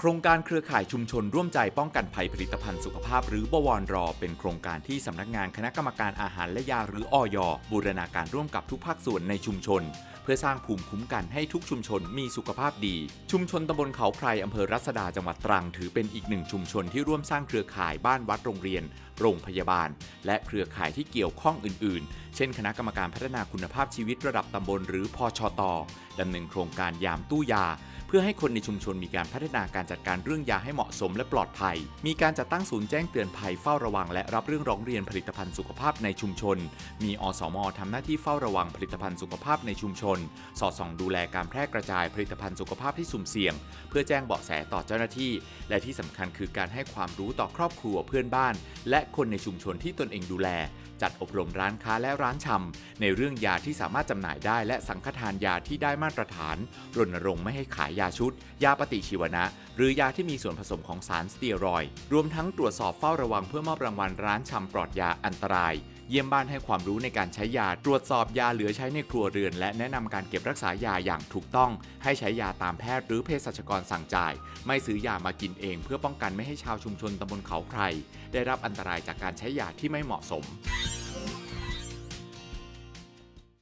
โครงการเครือข่ายชุมชนร่วมใจป้องกันภัยผลิตภัณฑ์สุขภาพ หรือบวรรอ เป็นโครงการที่สำนักงานคณะกรรมการอาหารและยาหรืออยบูรณาการร่วมกับทุกภาคส่วนในชุมชน เพื่อสร้างภูมิคุ้มกันให้ทุกชุมชนมีสุขภาพดี ชุมชนตำบลเขาไพรอำเภอรัศดาจังหวัดตรัง ถือเป็นอีกหนึ่งชุมชนที่ร่วมสร้างเครือข่ายบ้านวัดโรงเรียน โรงพยาบาล และเครือข่ายที่เกี่ยวข้องอื่น ๆ เช่น คณะกรรมการพัฒนาคุณภาพชีวิตระดับตำบลหรือพชตดำเนินโครงการยามตู้ยา เพื่อให้คนในชุมชนมีการพัฒนาการจัดการเรื่องยาให้เหมาะสมและปลอดภัย มีการจัดตั้งศูนย์แจ้งเตือนภัยเฝ้าระวัง และรับเรื่องร้องเรียนผลิตภัณฑ์สุขภาพในชุมชน มีอสมทำหน้าที่เฝ้าระวังผลิตภัณฑ์สุขภาพในชุมชน สอดส่องดูแลการแพร่กระจายผลิตภัณฑ์สุขภาพที่สุ่มเสี่ยง เพื่อแจ้งเบาะแสต่อเจ้าหน้าที่ และที่สำคัญคือการให้ความรู้ต่อครอบครัวเพื่อนบ้าน และคนในชุมชนที่ตนเองดูแล จัดอบรมร้านค้าและร้านชำในเรื่องยาที่สามารถจำหน่ายได้ และสังฆทานยาที่ได้มาตรฐาน รณรงค์ไม่ให้ขายยาชุด ยาปฏิชีวนะ หรือยาที่มีส่วนผสมของสารสเตียรอยด์รวมทั้งตรวจสอบเฝ้าระวังเพื่อมอบรางวัลร้านชำปลอดยาอันตราย เยี่ยมบ้านให้ความรู้ในการใช้ยา ตรวจสอบยาเหลือใช้ในครัวเรือน และแนะนำการเก็บรักษายาอย่างถูกต้อง ให้ใช้ยาตามแพทย์หรือเภสัชกรสั่งจ่าย ไม่ซื้อยามากินเอง เพื่อป้องกันไม่ให้ชาวชุมชนตำบลเขาไพรได้รับอันตรายจากการใช้ยาที่ไม่เหมาะสม